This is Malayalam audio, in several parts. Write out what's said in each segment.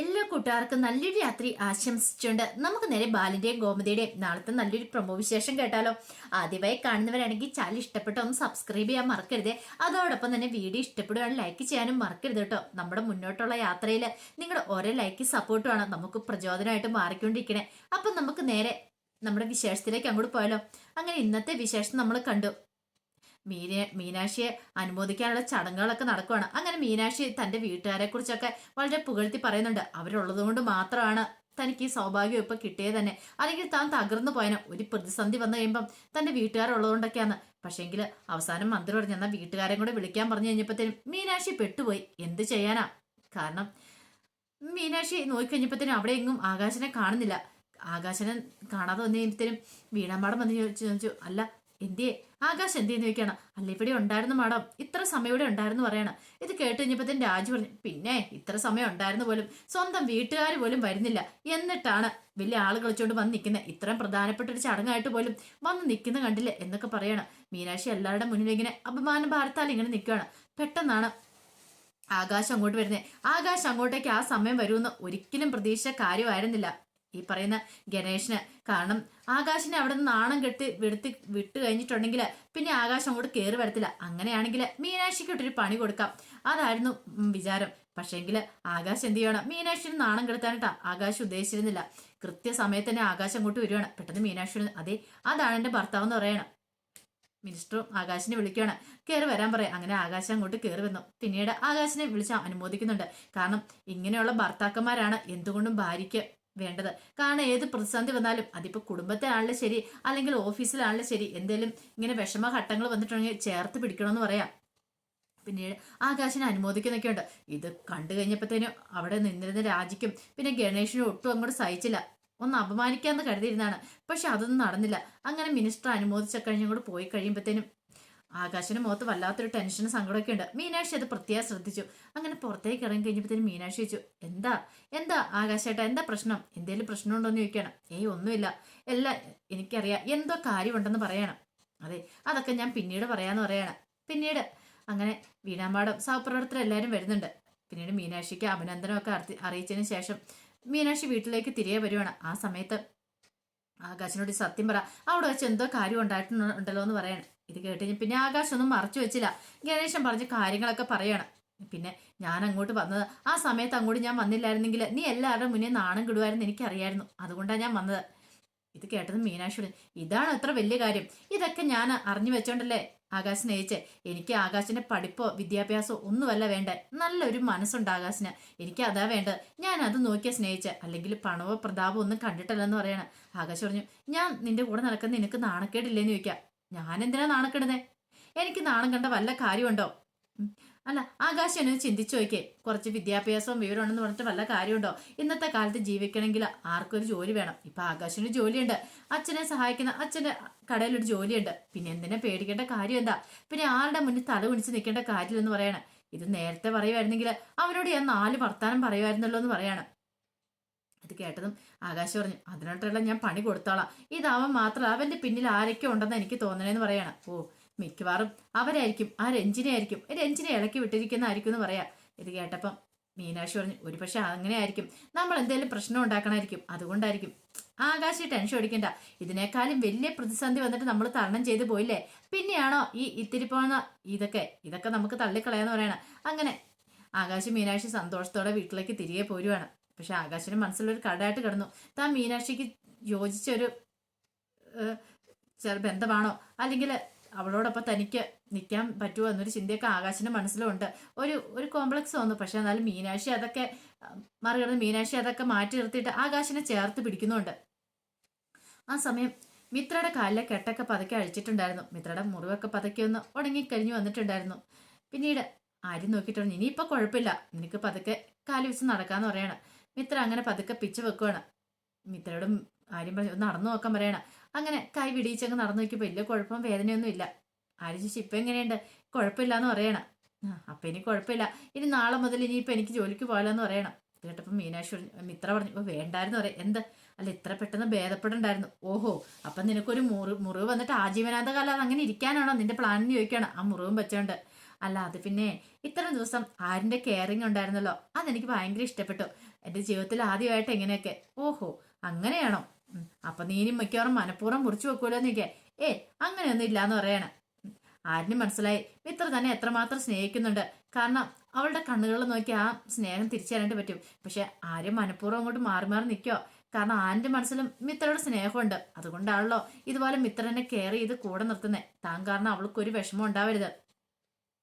എല്ലാ കൂട്ടുകാർക്കും നല്ലൊരു രാത്രി ആശംസിച്ചുകൊണ്ട് നമുക്ക് നേരെ ബാലിന്റെയും ഗോമതിയുടെയും നാളത്തെ നല്ലൊരു പ്രമോ വിശേഷം കേട്ടാലോ. ആദ്യമായി കാണുന്നവരാണെങ്കിൽ ചാനൽ ഇഷ്ടപ്പെട്ട ഒന്ന് സബ്സ്ക്രൈബ് ചെയ്യാൻ മറക്കരുത്. അതോടൊപ്പം തന്നെ വീഡിയോ ഇഷ്ടപ്പെടുകയാണ് ലൈക്ക് ചെയ്യാനും മറക്കരുത് കേട്ടോ. നമ്മുടെ മുന്നോട്ടുള്ള യാത്രയിൽ നിങ്ങളുടെ ഓരോ ലൈക്ക് സപ്പോർട്ടുമാണ് നമുക്ക് പ്രചോദനമായിട്ട് മാറിക്കൊണ്ടിരിക്കണേ. അപ്പം നമുക്ക് നേരെ നമ്മുടെ വിശേഷത്തിലേക്ക് അങ്ങോട്ട് പോയാലോ. അങ്ങനെ ഇന്നത്തെ വിശേഷം നമ്മൾ കണ്ടു. മീന മീനാക്ഷിയെ അനുമോദിക്കാനുള്ള ചടങ്ങുകളൊക്കെ നടക്കുകയാണ് അങ്ങനെ മീനാക്ഷി തന്റെ വീട്ടുകാരെ കുറിച്ചൊക്കെ വളരെ പുകഴ്ത്തി പറയുന്നുണ്ട്. അവരുള്ളത് കൊണ്ട് മാത്രമാണ് തനിക്ക് ഈ സൗഭാഗ്യം ഇപ്പം കിട്ടിയത് തന്നെ. അല്ലെങ്കിൽ താൻ തകർന്നു പോയനോ. ഒരു പ്രതിസന്ധി വന്നു കഴിയുമ്പം തന്റെ വീട്ടുകാരുള്ളതുകൊണ്ടൊക്കെയാണ്. പക്ഷേങ്കിൽ അവസാനം മന്ത്രി പറഞ്ഞു എന്നാൽ വീട്ടുകാരെ കൂടെ വിളിക്കാൻ പറഞ്ഞു കഴിഞ്ഞപ്പോഴത്തേനും മീനാക്ഷി പെട്ടുപോയി. എന്ത് ചെയ്യാനാ? കാരണം മീനാക്ഷി നോക്കിക്കഴിഞ്ഞപ്പോഴത്തേനും അവിടെ എങ്ങും ആകാശനെ കാണുന്നില്ല. ആകാശനെ കാണാതെ വന്നു കഴിയുമ്പോഴത്തേനും വീണാമ്പാടം വന്ന് ചോദിച്ചു അല്ല എന്തിയെ ആകാശ് എന്തിയെന്ന് ചോദിക്കണം അല്ല ഇവിടെ ഉണ്ടായിരുന്നു മാഡം. ഇത്ര സമയം ഇവിടെ ഉണ്ടായിരുന്നു പറയണം. ഇത് കേട്ട് കഴിഞ്ഞപ്പോ രാജു പറഞ്ഞു പിന്നെ ഇത്ര സമയം ഉണ്ടായിരുന്നു പോലും. സ്വന്തം വീട്ടുകാർ പോലും വരുന്നില്ല. എന്നിട്ടാണ് വലിയ ആൾ കളിച്ചോണ്ട് വന്ന് നിൽക്കുന്നത് ഇത്രയും പ്രധാനപ്പെട്ട ഒരു ചടങ്ങായിട്ട് പോലും വന്ന് നിൽക്കുന്ന കണ്ടില്ല എന്നൊക്കെ പറയണം. മീനാക്ഷി എല്ലാവരുടെ മുന്നിൽ ഇങ്ങനെ അഭിമാന ഭാരത്താൽ ഇങ്ങനെ നിൽക്കുകയാണ്. പെട്ടെന്നാണ് ആകാശം അങ്ങോട്ട് വരുന്നത് ആകാശം അങ്ങോട്ടേക്ക് ആ സമയം വരുമെന്ന് ഒരിക്കലും പ്രതീക്ഷിച്ച കാര്യമായിരുന്നില്ല. ഈ പറയുന്ന ഗണേശന്. കാരണം ആകാശിനെ അവിടെ നിന്ന് നാണം കെട്ടി വെടുത്തി വിട്ട് കഴിഞ്ഞിട്ടുണ്ടെങ്കിൽ പിന്നെ ആകാശം അങ്ങോട്ട് കയറി വരത്തില്ല. അങ്ങനെയാണെങ്കിൽ മീനാക്ഷിക്കൊട്ടൊരു പണി കൊടുക്കാം. അതായിരുന്നു വിചാരം. പക്ഷേങ്കിൽ ആകാശ് എന്ത് ചെയ്യണം? മീനാക്ഷിന് നാണം കെടുത്താനിട്ടാ ആകാശ് ഉദ്ദേശിച്ചിരുന്നില്ല. കൃത്യസമയത്ത് തന്നെ ആകാശം അങ്ങോട്ട് വരുവാണ് പെട്ടെന്ന് മീനാക്ഷി അതെ അതാണ് എന്റെ ഭർത്താവ് എന്ന് പറയണം. മിനിസ്റ്ററും ആകാശിനെ വിളിക്കുകയാണ്. കയറി വരാൻ പറയാം. അങ്ങനെ ആകാശം അങ്ങോട്ട് കയറി വന്നു. പിന്നീട് ആകാശിനെ വിളിച്ച് അനുമോദിക്കുന്നുണ്ട്. കാരണം ഇങ്ങനെയുള്ള ഭർത്താക്കന്മാരാണ് എന്തുകൊണ്ടും ഭാര്യയ്ക്ക് വേണ്ടത്. കാരണം ഏത് പ്രതിസന്ധി വന്നാലും അതിപ്പോ കുടുംബത്തിലാണെങ്കിലും ശരി അല്ലെങ്കിൽ ഓഫീസിലാണെങ്കിലും ശരി എന്തെങ്കിലും ഇങ്ങനെ വിഷമ ഘട്ടങ്ങൾ വന്നിട്ടുണ്ടെങ്കിൽ ചേർത്ത് പിടിക്കണമെന്ന് പറയാം. പിന്നീട് ആകാശിനെ അനുമോദിക്കുന്നൊക്കെ ഉണ്ട്. ഇത് കണ്ടു കഴിഞ്ഞപ്പോഴത്തേനും അവിടെ നിന്നിരുന്ന രാജിക്കും പിന്നെ ഗണേഷിനും ഒട്ടും അങ്ങോട്ട് സഹിച്ചില്ല. ഒന്ന് അപമാനിക്കാന്ന് കരുതിയിരുന്നാണ് പക്ഷെ അതൊന്നും നടന്നില്ല. അങ്ങനെ മിനിസ്റ്റർ അനുമോദിച്ച കഴിഞ്ഞങ്ങോട്ട് പോയി കഴിയുമ്പോഴത്തേനും ആകാശിന്റെ മുഖത്ത് വല്ലാത്തൊരു ടെൻഷനും സങ്കടമൊക്കെ ഉണ്ട്. മീനാക്ഷി അത് പ്രത്യേകം ശ്രദ്ധിച്ചു. അങ്ങനെ പുറത്തേക്ക് ഇറങ്ങി കഴിഞ്ഞപ്പോഴത്തേന് മീനാക്ഷി ചോദിച്ചു എന്താ? എന്താ ആകാശേട്ടാ എന്താ പ്രശ്നം? എന്തേലും പ്രശ്നമുണ്ടോ എന്ന് ചോദിക്കണം ഏയ് ഒന്നുമില്ല. എല്ലാം എനിക്കറിയാം. എന്തോ കാര്യമുണ്ടെന്ന് പറയണം. അതെ അതൊക്കെ ഞാൻ പിന്നീട് പറയാന്ന് പറയണം. പിന്നീട് അങ്ങനെ വീണാമ്പാടം സഹപ്രവർത്തകർ എല്ലാവരും വരുന്നുണ്ട്. പിന്നീട് മീനാക്ഷിക്ക് അഭിനന്ദനമൊക്കെ അറി- അറിയിച്ചതിന് ശേഷം മീനാക്ഷി വീട്ടിലേക്ക് തിരികെ വരുവാണ്. ആ സമയത്ത് ആകാശിനോട് സത്യം പറ. അവിടെ വെച്ച് എന്തോ കാര്യം ഉണ്ടായിട്ടുണ്ടല്ലോ എന്ന് പറയണം. ഇത് കേട്ട് പിന്നെ ആകാശൊന്നും മറച്ചു വെച്ചില്ല. ഗണേശൻ പറഞ്ഞ കാര്യങ്ങളൊക്കെ പറയണം. പിന്നെ ഞാൻ അങ്ങോട്ട് വന്നത് ആ സമയത്ത് അങ്ങോട്ട് ഞാൻ വന്നില്ലായിരുന്നെങ്കിൽ നീ എല്ലാവരുടെ മുന്നേ നാണം കിടുമായിരുന്നു എനിക്കറിയായിരുന്നു. അതുകൊണ്ടാണ് ഞാൻ വന്നത്. ഇത് കേട്ടത് മീനാക്ഷിയോട് ഇതാണ് അത്ര വലിയ കാര്യം. ഇതൊക്കെ ഞാൻ അറിഞ്ഞു വെച്ചോണ്ടല്ലേ? ആകാശ് സ്നേഹിച്ചേ എനിക്ക് ആകാശിന്റെ പഠിപ്പോ വിദ്യാഭ്യാസമോ ഒന്നുമല്ല വേണ്ട? നല്ലൊരു മനസ്സുണ്ട് ആകാശിന്. എനിക്ക് അതാ വേണ്ടത്. ഞാൻ അത് നോക്കിയ സ്നേഹിച്ച. അല്ലെങ്കിൽ പണവോ പ്രതാപോ ഒന്നും കണ്ടിട്ടല്ലെന്ന് പറയണം. ആകാശ് പറഞ്ഞു ഞാൻ നിന്റെ കൂടെ നടക്കുന്ന നിനക്ക് നാണക്കേടില്ലേന്ന് ചോദിക്കാം. ഞാൻ എന്തിനാ നാണക്കേടുന്നേ? എനിക്ക് നാണം കണ്ട വല്ല കാര്യമുണ്ടോ? അല്ല ആകാശം എന്നെ ചിന്തിച്ചു നോക്കിയേ. കുറച്ച് വിദ്യാഭ്യാസവും വിവരമുണ്ടെന്ന് പറഞ്ഞിട്ട് വല്ല കാര്യമുണ്ടോ? ഇന്നത്തെ കാലത്ത് ജീവിക്കണമെങ്കിൽ ആർക്കൊരു ജോലി വേണം. ഇപ്പൊ ആകാശിന് ജോലിയുണ്ട്. അച്ഛനെ സഹായിക്കുന്ന അച്ഛന്റെ കടയിലൊരു ജോലിയുണ്ട്. പിന്നെ എന്തിനാ പേടിക്കേണ്ട കാര്യം എന്താ? പിന്നെ ആരുടെ മുന്നിൽ തല കുണിച്ച് നിൽക്കേണ്ട കാര്യമില്ലെന്ന് പറയണം. ഇത് നേരത്തെ പറയുമായിരുന്നെങ്കിൽ അവനോട് ഞാൻ നാല് വർത്താനം പറയുമായിരുന്നല്ലോ എന്ന് പറയണം. ഇത് കേട്ടതും ആകാശ് പറഞ്ഞു അതിനോട്ടുള്ള ഞാൻ പണി കൊടുത്തോളാം. ഇതാവൻ മാത്രം അവന്റെ പിന്നിൽ ആരൊക്കെ ഉണ്ടെന്ന് എനിക്ക് തോന്നണേന്ന് പറയണം. ഓ മിക്കവാറും അവരായിരിക്കും ആ രഞ്ജിനെ ആയിരിക്കും രഞ്ജിനെ ഇളക്കി വിട്ടിരിക്കുന്നതായിരിക്കും എന്ന് പറയാം. ഇത് കേട്ടപ്പം മീനാക്ഷി പറഞ്ഞു ഒരുപക്ഷെ അങ്ങനെ ആയിരിക്കും നമ്മൾ എന്തെങ്കിലും പ്രശ്നം ഉണ്ടാക്കണമായിരിക്കും അതുകൊണ്ടായിരിക്കും. ആകാശി ടെൻഷൻ അടിക്കണ്ട. ഇതിനേക്കാളും വലിയ പ്രതിസന്ധി വന്നിട്ട് നമ്മൾ തരണം ചെയ്തു പോയില്ലേ? പിന്നെയാണോ ഈ ഇത്തിരി പോകുന്ന ഇതൊക്കെ? ഇതൊക്കെ നമുക്ക് തള്ളിക്കളയാന്ന് പറയണം. അങ്ങനെ ആകാശി മീനാക്ഷി സന്തോഷത്തോടെ വീട്ടിലേക്ക് തിരികെ പോരുവാണ്. പക്ഷെ ആകാശിന്റെ മനസ്സിലൊരു കടയായിട്ട് കിടന്നു. താൻ മീനാക്ഷിക്ക് യോജിച്ച ഒരു ബന്ധമാണോ അല്ലെങ്കിൽ അവളോടൊപ്പം തനിക്ക് നിൽക്കാൻ പറ്റുമോ എന്നൊരു ചിന്തയൊക്കെ ആകാശിന്റെ മനസ്സിലുണ്ട്. ഒരു ഒരു കോംപ്ലക്സ് തോന്നുന്നു. പക്ഷെ എന്നാലും മീനാക്ഷി അതൊക്കെ മറികടന്ന് മീനാക്ഷി അതൊക്കെ മാറ്റി നിർത്തിയിട്ട് ആകാശിനെ ചേർത്ത് പിടിക്കുന്നുണ്ട്. ആ സമയം മിത്രയുടെ കാലിലെ കെട്ടൊക്കെ പതുക്കെ അഴിച്ചിട്ടുണ്ടായിരുന്നു. മിത്രയുടെ മുറിവൊക്കെ പതുക്കെ ഒന്ന് ഉണങ്ങിക്കഴിഞ്ഞു വന്നിട്ടുണ്ടായിരുന്നു. പിന്നീട് ആരും നോക്കിയിട്ടുണ്ട് ഇനിയിപ്പോൾ കുഴപ്പമില്ല. നിനക്ക് പതുക്കെ കാലി വെച്ച് നടക്കാന്ന് പറയണം. മിത്ര അങ്ങനെ പതുക്കെ പിച്ച് വെക്കുവാണ്. മിത്രയോടും ആര്യം പറഞ്ഞു "ഒന്ന് നടന്നു നോക്കാൻ പറയണം. അങ്ങനെ കൈ വിടിയിച്ചങ്ങ് നടന്നു നോക്കിയപ്പോൾ വലിയ കുഴപ്പം വേദനയൊന്നും ഇല്ല. ആരും ചേച്ചി ഇപ്പം എങ്ങനെയുണ്ട്? കുഴപ്പമില്ല എന്ന് പറയണം അപ്പം ഇനി കുഴപ്പമില്ല. ഇനി നാളെ മുതൽ ഇനിയിപ്പം എനിക്ക് ജോലിക്ക് പോകാലെന്ന് പറയണം. കേട്ടപ്പോൾ മീനാക്ഷി മിത്ര പറഞ്ഞു ഇപ്പോൾ വേണ്ടായിരുന്നു പറയാം. എന്ത്? അല്ല ഇത്ര പെട്ടെന്ന് ഭേദപ്പെടണ്ടായിരുന്നു. ഓഹോ അപ്പം നിനക്കൊരു മുറി മുറിവ് വന്നിട്ട് ആജീവനാന്ത കാലം അങ്ങനെ ഇരിക്കാനാണോ നിന്റെ പ്ലാൻ എന്ന് ചോദിക്കണം. ആ മുറിവും വെച്ചോണ്ട് അല്ല അത് പിന്നെ ഇത്രയും ദിവസം ആരിന്റെ കെയറിങ് ഉണ്ടായിരുന്നല്ലോ. അതെനിക്ക് ഭയങ്കര ഇഷ്ടപ്പെട്ടു. എന്റെ ജീവിതത്തിൽ ആദ്യമായിട്ട് എങ്ങനെയൊക്കെ? ഓഹോ അങ്ങനെയാണോ? അപ്പൊ നീ ഇനി മിക്കവാറും മനഃപൂർവം മുറിച്ചു വെക്കൂലോ എന്നൊക്കെ ഏ അങ്ങനെയൊന്നും ഇല്ലാന്ന് പറയണം. ആരിന് മനസ്സിലായി. മിത്ര തന്നെ എത്രമാത്രം സ്നേഹിക്കുന്നുണ്ട്. കാരണം അവളുടെ കണ്ണുകളിൽ നോക്കി ആ സ്നേഹം തിരിച്ചറിയാൻ പറ്റും. പക്ഷെ ആരും മനഃപൂർവം അങ്ങോട്ട് മാറി മാറി നിൽക്കോ കാരണം ആന്റെ മനസ്സിലും മിത്രയുടെ സ്നേഹമുണ്ട്. അതുകൊണ്ടാണല്ലോ ഇതുപോലെ മിത്രനെ കെയർ ചെയ്ത് കൂടെ നിർത്തുന്നത് താൻ കാരണം അവൾക്ക് ഒരു വിഷമം ഉണ്ടാവരുത്.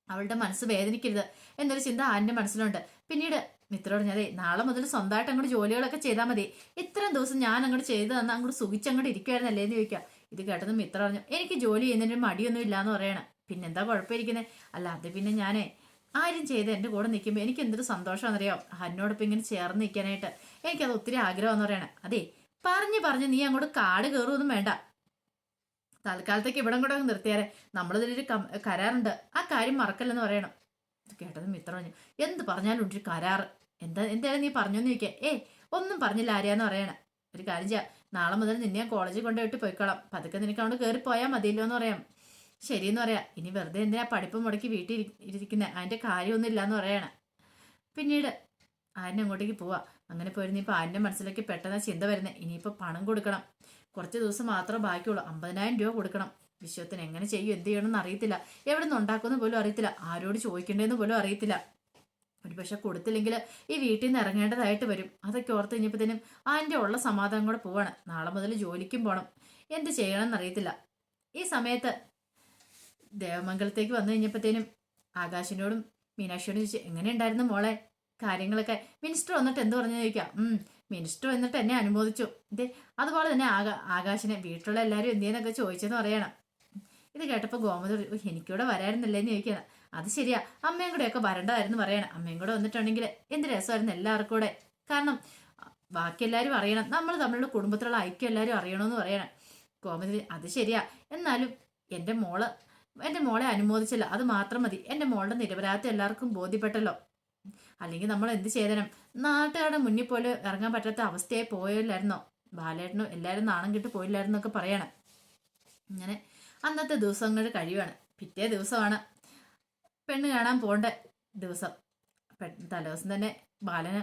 അവളുടെ മനസ്സ് വേദനിക്കരുത്. എന്നൊരു ചിന്ത ആന്റെ മനസ്സിലുണ്ട്. പിന്നീട് മിത്രോട് ഞാൻ നാളെ മുതൽ സ്വന്തമായിട്ട് അങ്ങോട്ട് ജോലികളൊക്കെ ചെയ്താൽ മതി. ഇത്രയും ദിവസം ഞാൻ അങ്ങോട്ട് ചെയ്ത് തന്ന അങ്ങോട്ട് സുഖിച്ച് അങ്ങോട്ട് ഇരിക്കുകയായിരുന്നല്ലേ എന്ന് ചോദിക്കാം ഇത് കേട്ടത് മിത്ര പറഞ്ഞു എനിക്ക് ജോലി ചെയ്യുന്നതിന് മടിയൊന്നും ഇല്ലാന്ന് പറയണം. പിന്നെന്താ കുഴപ്പമിരിക്കുന്നത് അല്ല അത് പിന്നെ ഞാനേ ആരും ചെയ്ത് എന്റെ കൂടെ നിൽക്കുമ്പോൾ എനിക്ക് എന്തൊരു സന്തോഷമാണെന്നറിയോ? ഹന്നോടൊപ്പം ഇങ്ങനെ ചേർന്ന് നിൽക്കാനായിട്ട്. എനിക്കത് ഒത്തിരി ആഗ്രഹമെന്ന് പറയണം. അതെ പറഞ്ഞു പറഞ്ഞ് നീ അങ്ങോട്ട് കാട് കയറുമൊന്നും വേണ്ട. തൽക്കാലത്തേക്ക് ഇവിടം കൂടെ അങ്ങ് നിർത്തിയാരെ. നമ്മളിതിലൊരു കരാറുണ്ട്. ആ കാര്യം മറക്കല്ലെന്ന് പറയണം. കേട്ടത് മിത്ര എന്ത് പറഞ്ഞാലും ഒരു കരാറ്. എന്താ എന്തായാലും നീ പറഞ്ഞോന്ന് ചോദിക്ക. ഏ ഒന്നും പറഞ്ഞില്ല ആരെയാന്ന് പറയണം. ഒരു കാര്യം ചെയ്യാം. നാളെ മുതൽ നിന്നെ ഞാൻ കോളേജിൽ കൊണ്ടുപോയിട്ട് പോയിക്കോളാം. പതുക്കെ നിനക്ക് അവിടെ കയറി പോയാൽ മതിയല്ലോ എന്ന് പറയാം. ശരിയെന്ന് പറയാം. ഇനി വെറുതെ എന്തിനാ പഠിപ്പ് മുടക്കി വീട്ടിൽ ഇരിക്കുന്നത് അതിന്റെ കാര്യമൊന്നും ഇല്ലാന്ന് പറയണം. പിന്നീട് ആരിനെ അങ്ങോട്ടേക്ക് പോവാ. അങ്ങനെ പോയിരുന്നു ഇപ്പോൾ ആരിന്റെ മനസ്സിലേക്ക് പെട്ടെന്ന് ചിന്ത വരുന്നത് ഇനിയിപ്പോൾ പണം കൊടുക്കണം. കുറച്ച് ദിവസം മാത്രമേ ബാക്കിയുള്ളൂ. അമ്പതിനായിരം രൂപ കൊടുക്കണം. വിശ്വത്തിന് എങ്ങനെ ചെയ്യും? എന്ത് ചെയ്യണമെന്ന് അറിയത്തില്ല. എവിടെ നിന്ന് ഉണ്ടാക്കുമെന്ന് പോലും അറിയത്തില്ല. ആരോട് ചോദിക്കേണ്ടതെന്ന് പോലും അറിയത്തില്ല. ഒരു പക്ഷെ കൊടുത്തില്ലെങ്കിൽ ഈ വീട്ടിൽ നിന്ന് ഇറങ്ങേണ്ടതായിട്ട് വരും. അതൊക്കെ ഓർത്ത് കഴിഞ്ഞപ്പോഴത്തേനും ആന്റെ ഉള്ള സമാധാനം കൂടെ പോവാണ്. നാളെ മുതൽ ജോലിക്കും പോകണം എന്ത് ചെയ്യണമെന്ന് അറിയത്തില്ല. ഈ സമയത്ത് ദേവമംഗലത്തേക്ക് വന്നു കഴിഞ്ഞപ്പോഴത്തേനും ആകാശിനോടും മീനാക്ഷിയോടും ചോദിച്ചു എങ്ങനെയുണ്ടായിരുന്നു മോളെ? കാര്യങ്ങളൊക്കെ? മിനിസ്റ്റർ വന്നിട്ട് എന്ത് പറഞ്ഞു? ചോദിക്കാം. മിനിസ്റ്റർ വന്നിട്ട് എന്നെ അനുമോദിച്ചു. ഇതേ അതുപോലെ തന്നെ ആകാ ആകാശിനെ വീട്ടിലുള്ള എല്ലാവരും എന്തിയെന്നൊക്കെ ചോദിച്ചെന്ന് പറയണം. ഇത് കേട്ടപ്പോൾ ഗോമതി പറഞ്ഞു, "ഉയ്, എനിക്കിവിടെ വരായിരുന്നില്ലേ എന്ന് ചോദിക്കണം അത് ശരിയാ. അമ്മയും കൂടെ ഒക്കെ വരണ്ടായിരുന്നു പറയണം. അമ്മയും കൂടെ വന്നിട്ടുണ്ടെങ്കിൽ എന്ത് രസമായിരുന്നു എല്ലാവർക്കും കൂടെ. കാരണം ബാക്കി എല്ലാവരും അറിയണം. നമ്മൾ തമ്മിലുള്ള കുടുംബത്തിലുള്ള ഐക്യം എല്ലാവരും അറിയണമെന്ന് പറയണം. കോമതി അത് ശരിയാ. എന്നാലും എന്റെ മോൾ എന്റെ മോളെ അനുമോദിച്ചില്ല. അത് മാത്രം മതി. എന്റെ മോളുടെ നിരപരാധത്തെ എല്ലാവർക്കും ബോധ്യപ്പെട്ടല്ലോ. അല്ലെങ്കിൽ നമ്മൾ എന്ത് ചെയ്തനം? നാട്ടുകാരുടെ മുന്നിൽ പോലും ഇറങ്ങാൻ പറ്റാത്ത അവസ്ഥയെ പോയില്ലായിരുന്നോ? ബാലേട്ടനും എല്ലാവരും നാണം കിട്ട് പോയില്ലായിരുന്നൊക്കെ പറയണം. ഇങ്ങനെ അന്നത്തെ ദിവസങ്ങൾ കഴിയുവാണ് പിറ്റേ ദിവസമാണ് പെണ്ണ് കാണാൻ പോണ്ട ദിവസം. തലേദിവസം തന്നെ ബാലന്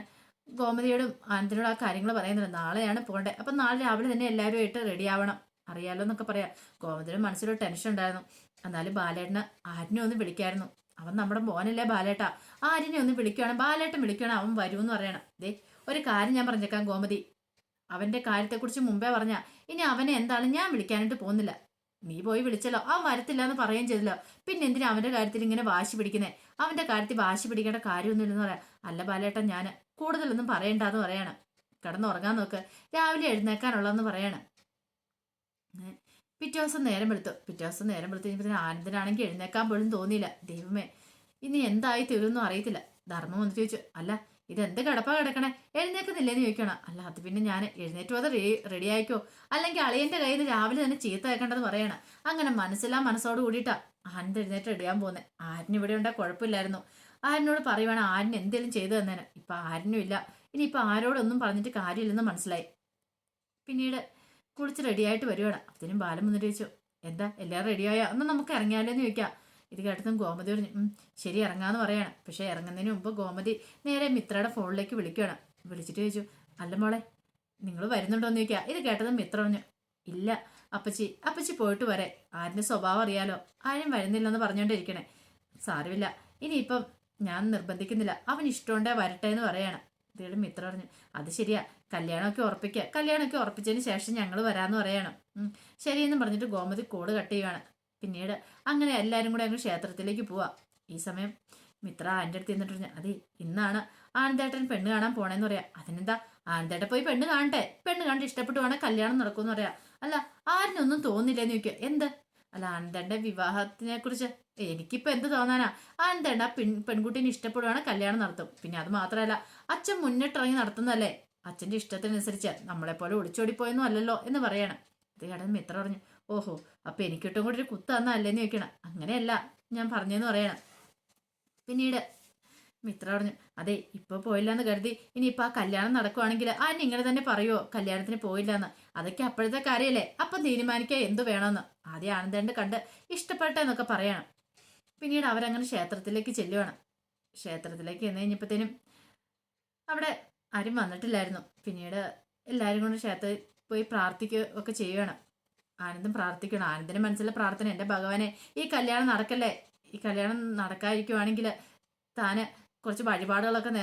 ഗോമതിയോടും ആനന്ദിനോടും ആ കാര്യങ്ങൾ പറയുന്നുണ്ട്. നാളെയാണ് പോണ്ടേ അപ്പം നാളെ രാവിലെ തന്നെ എല്ലാവരുമായിട്ട് റെഡി ആവണം. അറിയാലോ എന്നൊക്കെ പറയാം. ഗോമതിയുടെ മനസ്സിലൊരു ടെൻഷൻ ഉണ്ടായിരുന്നു. എന്നാലും ബാലേട്ടനെ ആരിനെ ഒന്ന് വിളിക്കായിരുന്നു. അവൻ നമ്മുടെ മോനല്ലേ ബാലേട്ട. ആരിനെ ഒന്ന് വിളിക്കുകയാണ് ബാലേട്ടൻ വിളിക്കുകയാണ് അവൻ വരുമെന്ന് പറയണം. ദേ ഒരു കാര്യം ഞാൻ പറഞ്ഞേക്കാം ഗോമതി. അവന്റെ കാര്യത്തെക്കുറിച്ച് മുമ്പേ പറഞ്ഞ. ഇനി അവനെ എന്താണ്? ഞാൻ വിളിക്കാനായിട്ട് പോകുന്നില്ല. നീ പോയി വിളിച്ചല്ലോ. അവൻ വരത്തില്ല എന്ന് പറയുകയും ചെയ്തല്ലോ. പിന്നെ എന്തിനാ അവന്റെ കാര്യത്തിൽ ഇങ്ങനെ വാശി പിടിക്കുന്നേ? അവന്റെ കാര്യത്തിൽ വാശി പിടിക്കേണ്ട കാര്യമൊന്നുമില്ലെന്ന് പറയാം. അല്ല ബാലേട്ടൻ ഞാൻ കൂടുതലൊന്നും പറയണ്ടെന്ന് പറയണം. കിടന്നുറങ്ങാൻ നോക്ക്. രാവിലെ എഴുന്നേക്കാനുള്ളതെന്ന് പറയണം. പിറ്റേ ദിവസം നേരം വെളുത്തു. പിറ്റേ ദിവസം നേരം വെളുത്തു ആനന്ദനാണെങ്കിൽ എഴുന്നേക്കാൻ പോലും തോന്നിയില്ല. ദൈവമേ ഇനി എന്തായി തീരുമെന്നും അറിയത്തില്ല. ധർമ്മം വന്നിട്ട് ചോദിച്ചു. അല്ല ഇതെന്ത് കിടപ്പാ കിടക്കണേ? എഴുന്നേക്കുന്നില്ലേ എന്ന് ചോദിക്കണം. അല്ല അത് പിന്നെ ഞാൻ എഴുന്നേറ്റ് പോകാതെ റെഡി ആയിക്കോ? അല്ലെങ്കിൽ അളിയന്റെ കയ്യിൽ നിന്ന് രാവിലെ തന്നെ ചീത്ത അയക്കേണ്ടത് പറയണം. അങ്ങനെ മനസ്സിലാ മനസ്സോട് കൂടിയിട്ടാ ആനന്ദ് എഴുന്നേറ്റ് റെഡിയാൻ പോകുന്നത് ആരിന് ഇവിടെ ഉണ്ടാ കുഴപ്പമില്ലായിരുന്നു. ആരിനോട് പറയുവാണ് ആരിന് എന്തെങ്കിലും ചെയ്തു തന്നേനെ. ഇപ്പൊ ആരിനും ഇല്ല. ഇനി ഇപ്പൊ ആരോടൊന്നും പറഞ്ഞിട്ട് കാര്യമില്ലെന്ന് മനസ്സിലായി. പിന്നീട് കുളിച്ച് റെഡിയായിട്ട് വരുവാണ്. അതിനും ബാലം വന്നിട്ട് ചോദിച്ചു എന്താ എല്ലാവരും റെഡിയായോ എന്നാൽ നമുക്ക് ഇറങ്ങിയാലോ എന്ന് ചോദിക്കാം. ഇത് കേട്ടതും ഗോമതി പറഞ്ഞു ശരി ഇറങ്ങാന്ന് പറയാണ്. പക്ഷെ ഇറങ്ങുന്നതിന് മുമ്പ് ഗോമതി നേരെ മിത്രയുടെ ഫോണിലേക്ക് വിളിക്കുകയാണ്. വിളിച്ചിട്ട് ചോദിച്ചു അല്ല മോളെ നിങ്ങൾ വരുന്നുണ്ടോ എന്ന് ചോദിക്കുക ഇത് കേട്ടതും മിത്ര പറഞ്ഞു ഇല്ല അപ്പച്ചി അപ്പച്ചി പോയിട്ട് വരെ. ആരിന്റെ സ്വഭാവം അറിയാലോ. ആരും വരുന്നില്ലെന്ന് പറഞ്ഞുകൊണ്ടിരിക്കണേ. സാരമില്ല. ഇനിയിപ്പം ഞാൻ നിർബന്ധിക്കുന്നില്ല. അവൻ ഇഷ്ടമുണ്ടേ വരട്ടെ എന്ന് പറയാണ്. ഇതേടെ മിത്ര പറഞ്ഞു അത് ശരിയാ. കല്യാണമൊക്കെ ഉറപ്പിക്കുക കല്യാണമൊക്കെ ഉറപ്പിച്ചതിന് ശേഷം ഞങ്ങൾ വരാമെന്ന് പറയണം. ശരിയെന്ന് പറഞ്ഞിട്ട് ഗോമതി കോട് കട്ട് ചെയ്യുവാണ്. പിന്നീട് അങ്ങനെ എല്ലാവരും കൂടെ അങ്ങ് ക്ഷേത്രത്തിലേക്ക് പോവാം. ഈ സമയം മിത്ര ആന്റെ അടുത്ത് ചെന്നിട്ട് പറഞ്ഞു അതെ ഇന്നാണ് ആനന്ദേട്ടൻ പെണ്ണ് കാണാൻ പോണേന്ന് പറയാം. അതിനെന്താ? ആനന്ദേട്ടൻ പോയി പെണ്ണ് കാണട്ടെ. പെണ്ണ് കണ്ട് ഇഷ്ടപ്പെട്ടു വേണേൽ കല്യാണം നടക്കുമെന്ന് പറയാം. അല്ല ആരിനൊന്നും തോന്നില്ലെന്ന് ചോദിക്കുക എന്ത്? അല്ല ആനന്ദേട്ടന്റെ വിവാഹത്തിനെ കുറിച്ച് എനിക്കിപ്പോൾ എന്ത് തോന്നാനാ? ആനന്ദേട്ട പെൺ പെൺകുട്ടീനെ ഇഷ്ടപ്പെടുവാണ് കല്യാണം നടത്തും. പിന്നെ അത് മാത്രമല്ല അച്ഛൻ മുന്നിട്ടിറങ്ങി നടത്തുന്നതല്ലേ? അച്ഛന്റെ ഇഷ്ടത്തിനനുസരിച്ച് നമ്മളെപ്പോലെ ഒളിച്ചോടി ഒളിച്ചോടിപ്പോയെന്നും അല്ലല്ലോ എന്ന് പറയണം. അത് കേട്ടത് മിത്ര പറഞ്ഞു ഓഹോ അപ്പൊ എനിക്കിട്ടും കൂടി ഒരു കുത്ത് തന്നല്ലേന്ന് ചോദിക്കണം. അങ്ങനെയല്ല ഞാൻ പറഞ്ഞെന്ന് പറയണം. പിന്നീട് മിത്ര പറഞ്ഞു അതെ ഇപ്പൊ പോയില്ലെന്ന് കരുതി. ഇനിയിപ്പൊ ആ കല്യാണം നടക്കുവാണെങ്കിൽ ആ ഇങ്ങനെ തന്നെ പറയുമോ കല്യാണത്തിന് പോയില്ലെന്ന്. അതൊക്കെ അപ്പോഴത്തെ കാര്യമല്ലേ അപ്പം തീരുമാനിക്കുക എന്തു വേണമെന്ന്. ആദ്യം ആനന്ദേണ്ട കണ്ട് ഇഷ്ടപ്പെട്ടെന്നൊക്കെ പറയണം. പിന്നീട് അവരങ്ങനെ ക്ഷേത്രത്തിലേക്ക് ചെല്ലുവാണ്. ക്ഷേത്രത്തിലേക്ക് ചെന്ന് കഴിഞ്ഞപ്പോഴത്തേനും അവിടെ ആരും വന്നിട്ടില്ലായിരുന്നു. പിന്നീട് എല്ലാവരും കൊണ്ട് ക്ഷേത്രത്തിൽ പോയി പ്രാർത്ഥിക്കുക ഒക്കെ ചെയ്യുകയാണ് ആനന്ദം പ്രാർത്ഥിക്കണം. ആനന്ദിന്റെ മനസ്സിലെ പ്രാർത്ഥന. എന്റെ ഭഗവാനെ ഈ കല്യാണം നടക്കല്ലേ? ഈ കല്യാണം നടക്കാതിരിക്കുവാണെങ്കിൽ താന് കുറച്ച് വഴിപാടുകളൊക്കെ നേ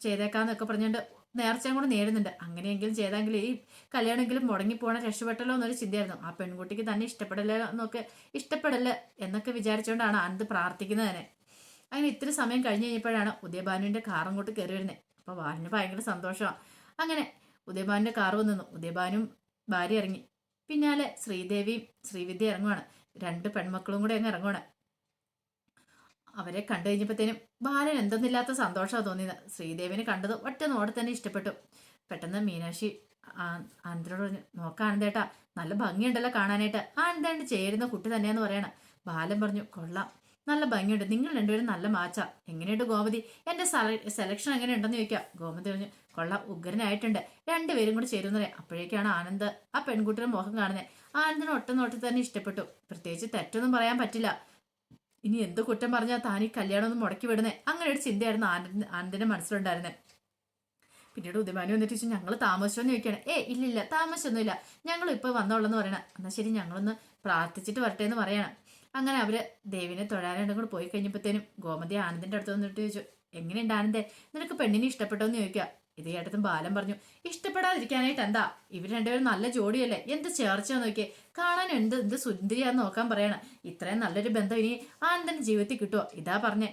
ചെയ്തേക്കാന്നൊക്കെ പറഞ്ഞുകൊണ്ട് നേർച്ചയും കൂടെ നേരുന്നുണ്ട്. അങ്ങനെയെങ്കിലും ചെയ്തെങ്കിൽ ഈ കല്യാണമെങ്കിലും മുടങ്ങിപ്പോണ രക്ഷപ്പെട്ടല്ലോ എന്നൊരു ചിന്തയായിരുന്നു. ആ പെൺകുട്ടിക്ക് തന്നെ ഇഷ്ടപ്പെടല്ലോ എന്നൊക്കെ ഇഷ്ടപ്പെടല്ല എന്നൊക്കെ വിചാരിച്ചുകൊണ്ടാണ് ആനന്ദ് പ്രാർത്ഥിക്കുന്നത് തന്നെ അങ്ങനെ ഇത്തിരി സമയം കഴിഞ്ഞ് കഴിഞ്ഞപ്പോഴാണ് ഉദയഭാനുവിന്റെ കാർ അങ്ങോട്ട് കയറി വരുന്നത് അപ്പോൾ വാലിന് ഭയങ്കര സന്തോഷമാണ് അങ്ങനെ ഉദയഭാനുവിന്റെ കാർ വന്നു. ഉദയഭാനും ഭാര്യ ഇറങ്ങി. പിന്നാലെ ശ്രീദേവിയും ശ്രീവിദ്യ ഇറങ്ങുവാണ്. രണ്ട് പെൺമക്കളും കൂടെ അങ്ങ് ഇറങ്ങുവാണ്. അവരെ കണ്ടു കഴിഞ്ഞപ്പോഴത്തേനും ബാലൻ എന്തെന്നില്ലാത്ത സന്തോഷമാണ് തോന്നിയത്. ശ്രീദേവിനെ കണ്ടത് ഒറ്റ നോടെ തന്നെ ഇഷ്ടപ്പെട്ടു. പെട്ടെന്ന് മീനാക്ഷി ആനന്ദനോട് പറഞ്ഞു നോക്കാനന്ദേട്ടാ നല്ല ഭംഗിയുണ്ടല്ലോ കാണാനായിട്ട്. ആനന്ദേണ്ട് ചേരുന്ന കുട്ടി തന്നെയാന്ന് പറയണം. ബാലൻ പറഞ്ഞു കൊള്ളാം. നല്ല ഭംഗിയുണ്ട്. നിങ്ങൾ രണ്ടുപേരും നല്ല മാച്ചാ എങ്ങനെയുണ്ട് ഗോമതി? എന്റെ സെലക്ഷൻ എങ്ങനെയുണ്ടെന്ന് ചോദിക്കാം. ഗോമതി പറഞ്ഞു കൊള്ളാം ഉഗ്രനായിട്ടുണ്ട്. രണ്ടുപേരും കൂടി ചേരുന്ന അപ്പോഴേക്കാണ് ആനന്ദ് ആ പെൺകുട്ടിയുടെ മുഖം കാണുന്നത് ആനന്ദിന് ഒട്ടും നോട്ടിൽ തന്നെ ഇഷ്ടപ്പെട്ടു. പ്രത്യേകിച്ച് തെറ്റൊന്നും പറയാൻ പറ്റില്ല. ഇനി എന്ത് കുറ്റം പറഞ്ഞാൽ താൻ ഈ കല്യാണം ഒന്ന് മുടക്കി വിടുന്നേ? അങ്ങനെ ഒരു ചിന്തയായിരുന്നു ആനന്ദ് ആനന്ദിന്റെ മനസ്സിലുണ്ടായിരുന്നത് പിന്നീട് ഉദയമാനി വന്നിട്ട് ചോദിച്ചു ഞങ്ങൾ താമസിച്ചോന്ന് ചോദിക്കുകയാണ് ഏ ഇല്ലില്ല താമസിച്ചൊന്നുമില്ല. ഞങ്ങൾ ഇപ്പൊ വന്നോളെന്ന് പറയണം. എന്നാൽ ശരി ഞങ്ങളൊന്ന് പ്രാർത്ഥിച്ചിട്ട് വരട്ടെ എന്ന് പറയണം. അങ്ങനെ അവർ ദേവിനെ തൊഴാനായിട്ട് കൂടെ പോയി കഴിഞ്ഞപ്പോഴത്തേനും ഗോമതി ആനന്ദിന്റെ അടുത്ത് വന്നിട്ട് ചോദിച്ചു എങ്ങനെയുണ്ട് ആനന്ദേ? നിനക്ക് പെണ്ണിനെ ഇഷ്ടപ്പെട്ടോ എന്ന് ചോദിക്കുക ഇത് കേട്ടതും ബാലൻ പറഞ്ഞു ഇഷ്ടപ്പെടാതിരിക്കാനായിട്ട് എന്താ? ഇവർ രണ്ടുപേരും നല്ല ജോഡിയല്ലേ? എന്ത് ചേർച്ച നോക്കിയേ? കാണാൻ എന്ത് എന്ത് സുന്ദരിയാന്ന് നോക്കാൻ പറയണം. ഇത്രയും നല്ലൊരു ബന്ധം ഇനി ആനന്ദന്റെ ജീവിതത്തിൽ കിട്ടുമോ ഇതാ പറഞ്ഞേ.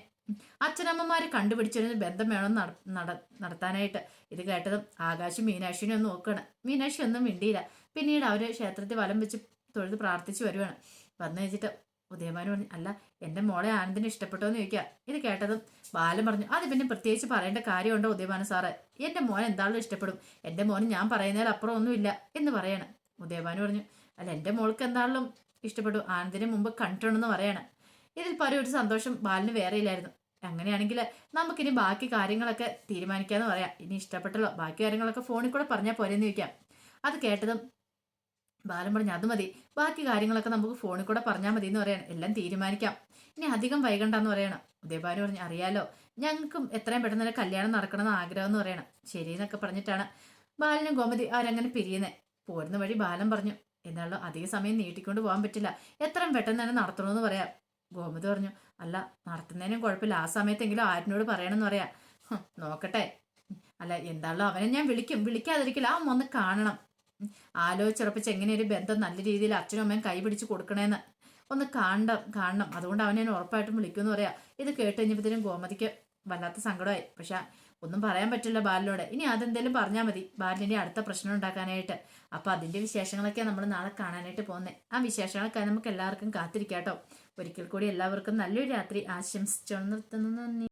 അച്ഛനമ്മമാര് കണ്ടുപിടിച്ചൊരു ബന്ധം വേണം നട നടത്താനായിട്ട്. ഇത് കേട്ടതും ആകാശം മീനാക്ഷിനെ ഒന്ന് നോക്കുകയാണ് മീനാക്ഷി ഒന്നും മിണ്ടിയില്ല. പിന്നീട് അവർ ക്ഷേത്രത്തിൽ വലം വെച്ച് തൊഴുത് പ്രാർത്ഥിച്ചു വരുവാണ്. വന്നു വെച്ചിട്ട് ഉദയമാന് പറഞ്ഞു അല്ല എന്റെ മോളെ ആനന്ദിനെ ഇഷ്ടപ്പെട്ടോ എന്ന് ചോദിക്കുക. ഇത് കേട്ടതും ബാലൻ പറഞ്ഞു അത് പിന്നെ പ്രത്യേകിച്ച് പറയേണ്ട കാര്യമുണ്ടോ ഉദയമാന സാറ്? എന്റെ മോൻ എന്താണല്ലോ ഇഷ്ടപ്പെടും. എന്റെ മോന് ഞാൻ പറയുന്നതിൽ അപ്പുറം ഒന്നുമില്ല എന്ന് പറയണം. ഉദയമാനു പറഞ്ഞു അല്ല എന്റെ മോൾക്ക് എന്താണല്ലോ ഇഷ്ടപ്പെടും. ആനന്ദിനെ മുമ്പ് കണ്ടിട്ടുണ്ടെന്ന് പറയണം. ഇതിൽ പല ഒരു സന്തോഷം ബാലിന് വേറെ ഇല്ലായിരുന്നു. അങ്ങനെയാണെങ്കിൽ നമുക്കിനി ബാക്കി കാര്യങ്ങളൊക്കെ തീരുമാനിക്കാമെന്ന് പറയാം. ഇനി ഇഷ്ടപ്പെട്ടല്ലോ ബാക്കി കാര്യങ്ങളൊക്കെ ഫോണിൽ കൂടെ പറഞ്ഞാൽ പോരെന്ന് ചോദിക്കാം. അത് കേട്ടതും ബാലൻ പറഞ്ഞു അത് മതി. ബാക്കി കാര്യങ്ങളൊക്കെ നമുക്ക് ഫോണിൽ കൂടെ പറഞ്ഞാൽ മതി എന്ന് പറയണം. എല്ലാം തീരുമാനിക്കാം. ഇനി അധികം വൈകണ്ടെന്ന് പറയണം. ഉദയഭാനു പറഞ്ഞു അറിയാലോ ഞങ്ങൾക്കും എത്രയും പെട്ടെന്ന് തന്നെ കല്യാണം നടക്കണമെന്ന് ആഗ്രഹം എന്ന് പറയണം. ശരി എന്നൊക്കെ പറഞ്ഞിട്ടാണ് ബാലനും ഗോമതി അവരങ്ങനെ പിരിയുന്നത് പോരുന്ന വഴി ബാലൻ പറഞ്ഞു എന്നാലോ അധിക സമയം നീട്ടിക്കൊണ്ട് പോകാൻ പറ്റില്ല. എത്രയും പെട്ടെന്ന് തന്നെ നടത്തണമെന്ന് പറയാം. ഗോമതി പറഞ്ഞു അല്ല നടത്തുന്നതിനും കുഴപ്പമില്ല. ആ സമയത്തെങ്കിലും ആരിനോട് പറയണമെന്ന് പറയാം. നോക്കട്ടെ. അല്ല എന്താണല്ലോ അവനെ ഞാൻ വിളിക്കും. വിളിക്കാതിരിക്കില്ല ആ ഒന്ന് കാണണം. ആലോചിച്ചുറപ്പിച്ച് എങ്ങനെ ഒരു ബന്ധം നല്ല രീതിയിൽ അച്ഛനും അമ്മയും കൈപിടിച്ച് കൊടുക്കണേന്ന് ഒന്ന് കാണണം കാണണം. അതുകൊണ്ട് അവനെ ഉറപ്പായിട്ടും വിളിക്കുമെന്ന് പറയാം. ഇത് കേട്ട് കഴിഞ്ഞപ്പോഴത്തേനും ഗോമതിക്ക് വല്ലാത്ത സങ്കടമായി. പക്ഷെ ഒന്നും പറയാൻ പറ്റില്ല ബാലിനോട്. ഇനി അതെന്തേലും പറഞ്ഞാൽ മതി. ബാലിന്റെ അടുത്ത പ്രശ്നം ഉണ്ടാക്കാനായിട്ട്. അപ്പോൾ അതിന്റെ വിശേഷങ്ങളൊക്കെ നമ്മൾ നാളെ കാണാനായിട്ട് പോകുന്നത് ആ വിശേഷങ്ങളൊക്കെ നമുക്ക് എല്ലാവർക്കും കാത്തിരിക്കാട്ടോ. ഒരിക്കൽ കൂടി എല്ലാവർക്കും നല്ലൊരു രാത്രി. ആശംസിച്ചു നിർത്തുന്നു നന്ദി.